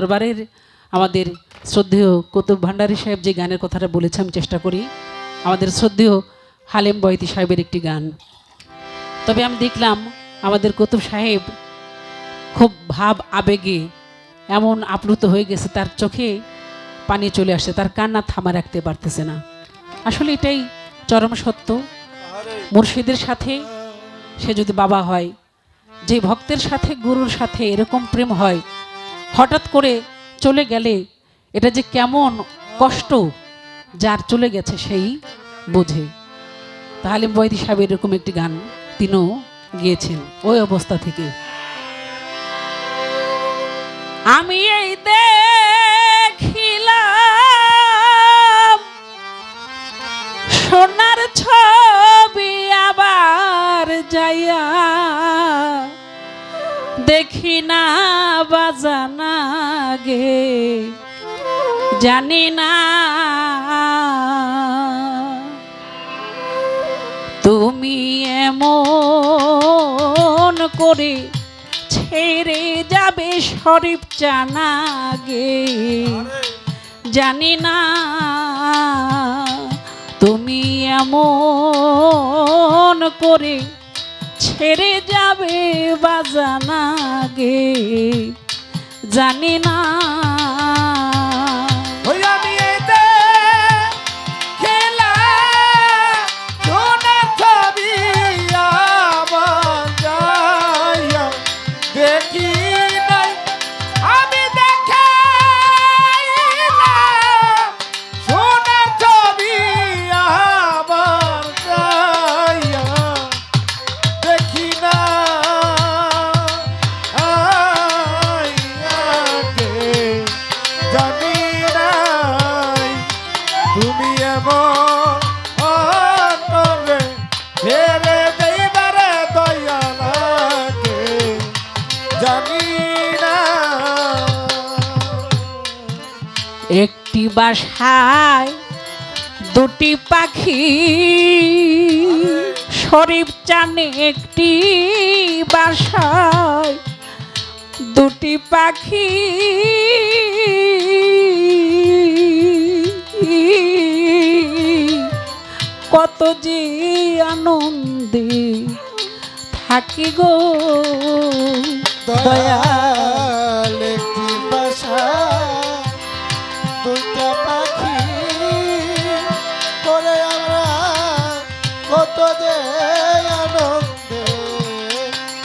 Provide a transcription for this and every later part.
দরবারের আমাদের শ্রদ্ধেয় কুতুব ভান্ডারী সাহেব যে গানের কথাটা বলেছে, আমি চেষ্টা করি। আমাদের শ্রদ্ধেয় হালেম বয়তি সাহেবের একটি গান। তবে আমি দেখলাম আমাদের কুতুব সাহেব খুব ভাব আবেগে এমন আপ্লুত হয়ে গেছে, তার চোখে পানি চলে আসছে, তার কান্না থামা রাখতে পারতেছে না। আসলে এটাই চরম সত্য। মুর্শিদের সাথে সে যদি বাবা হয়, যে ভক্তের সাথে, গুরুর সাথে এরকম প্রেম হয় হঠাৎ করে চলে গেলে এটা যে কেমন কষ্ট যার চলে গেছে সেই বোঝে। তাহলে বৈদি সাহেব এরকম একটি গান তিনিও গিয়েছেন ওই অবস্থা থেকে। আমি এই দেখিলাম, সোনার ছবি আবার যাইয়া দেখি না বাজানা গে জানি না। তুমি এমন করে ছেড়ে যাবে শরীফ চানা গে জানি না। তুমি এমন করে ছেড়ে যাবে বাজানা গে জানি না একটি বাসায় দুটি পাখি শরীফ চানে একটি বাসায় দুটি পাখি। কত যে আনন্দে থাকি গো। দয়া দয়াল একটি বাসা দুইটা পাখি করে আমরা কত যে আনন্দে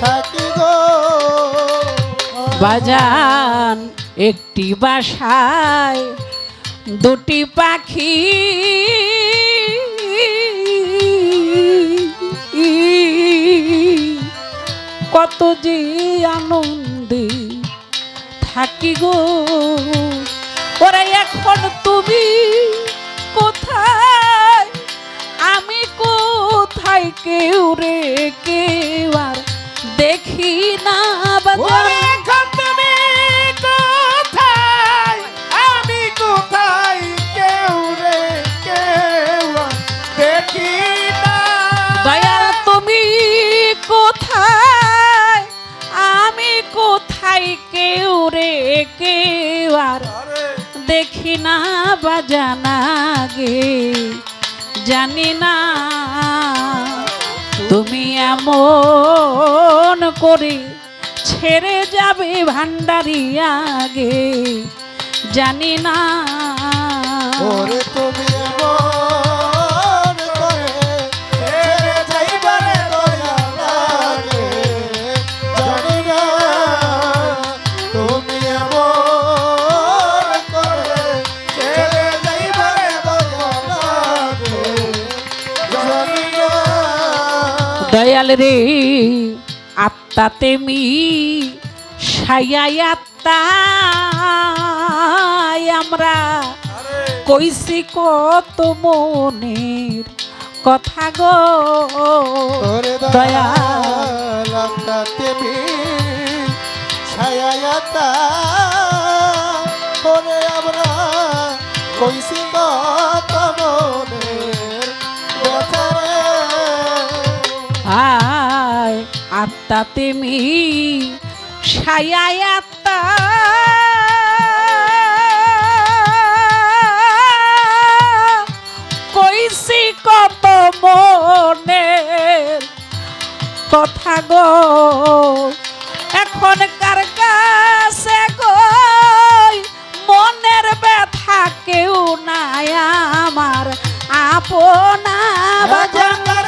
থাকি গো। বাজান একটি বাসায় দুটি পাখি কত যে আনন্দে থাকি গো। ওরা, এখন তুমি কোথায়? আমি কোথায় কেউ রে কেউ আর দেখি না। রে কেউ আর দেখি না বাজানা গে জানি না তুমি এমন করে ছেড়ে যাবে ভান্ডারি আগে জানি না দয়াল রে আত্মা তেমি সায়াই আত্মায় আমরা কইছি কত মনের কথা গো। দয়াল আত্মা তেমি ছায়ায়াতা ওরে আমরা কইছি আত্মা তেমি সায়ায় আত্মা। কইছি কত মনের কথা গো। এখন কার কাছে গো মনের ব্যথা কেউ নাই আমার। আপনা বাজানা।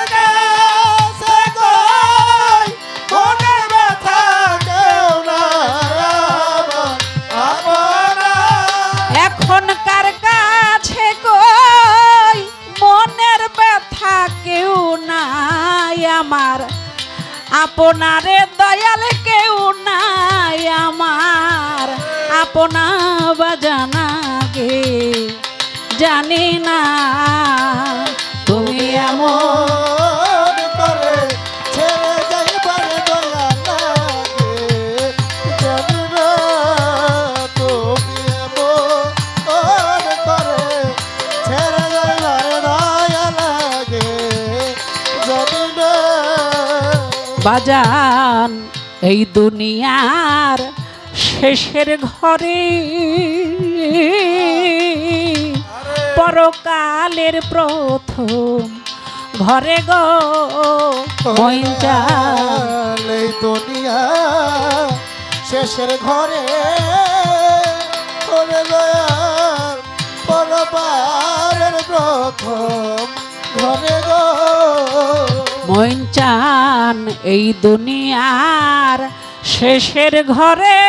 আপনারে দয়াল কেউ নাই আমার। আপনা বাজানা গে জানি না। তুমি এমন বাজান, এই দুনিয়ার শেষের ঘরে। পরকালের প্রথম ঘরে গো এই দুনিয়া শেষের ঘরে দয়ার প্রথম ঘরে গো। মইন চান এই দুনিয়ার শেষের ঘরে।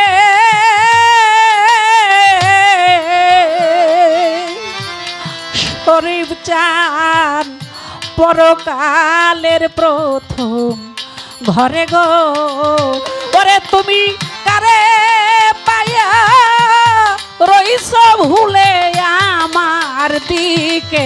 শরীফ চান পরকালের প্রথম ঘরে গো। ওরে তুমি কারে পায়া রইস ভুলে আমার দিকে?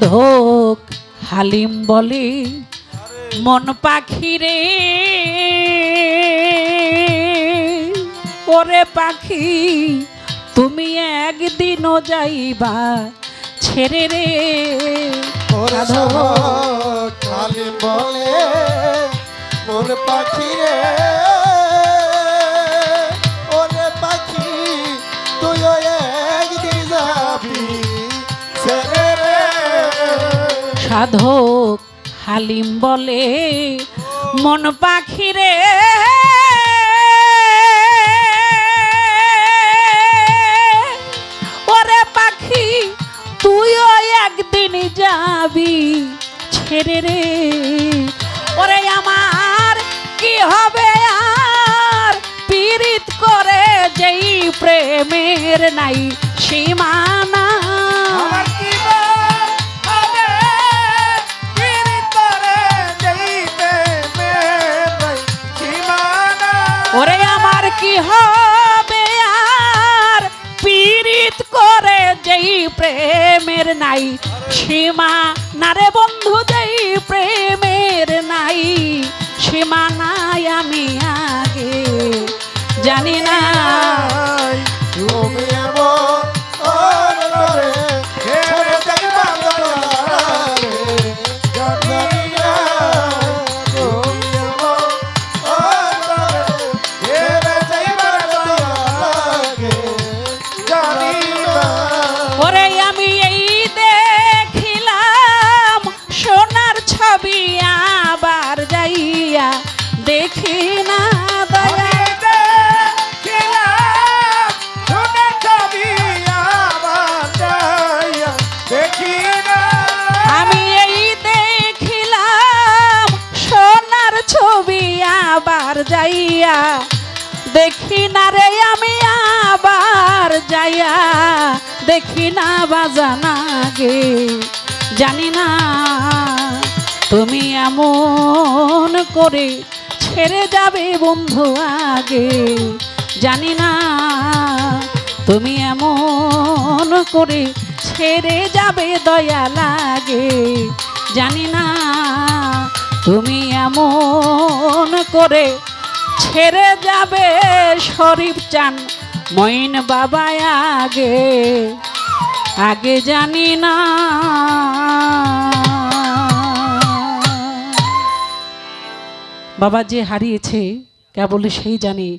সাধক হালিম বলে, মন পাখি রে ওরে পাখি, তুমি একদিনও যাইবা ছেড়ে রে। খালি বলে মোর পাখি রে সাধক হালিম বলে, মন পাখি রে ওরে পাখি, তুইও একদিন যাবি, ছেড়ে রে। ওরে আমার কি হবে আর? পীড়িত করে যেই প্রেমের নাই সীমানা কি হবে আর? পীড়িত করে যেই প্রেমের নাই সীমা না রে বন্ধু যেই প্রেমের নাই সীমা নাই আমি আগে জানি না। দেখি না বাজানা গে, জানি না তুমি এমন করে ছেড়ে যাবে বন্ধু আগে, জানি না তুমি এমন করে ছেড়ে যাবে দয়া লাগে, জানি না তুমি এমন করে ছেড়ে যাবে শরীফ চান মইন বাবা আগে। আগে জানি না। বাবা যে হারিয়েছে কেবল সেই জানে।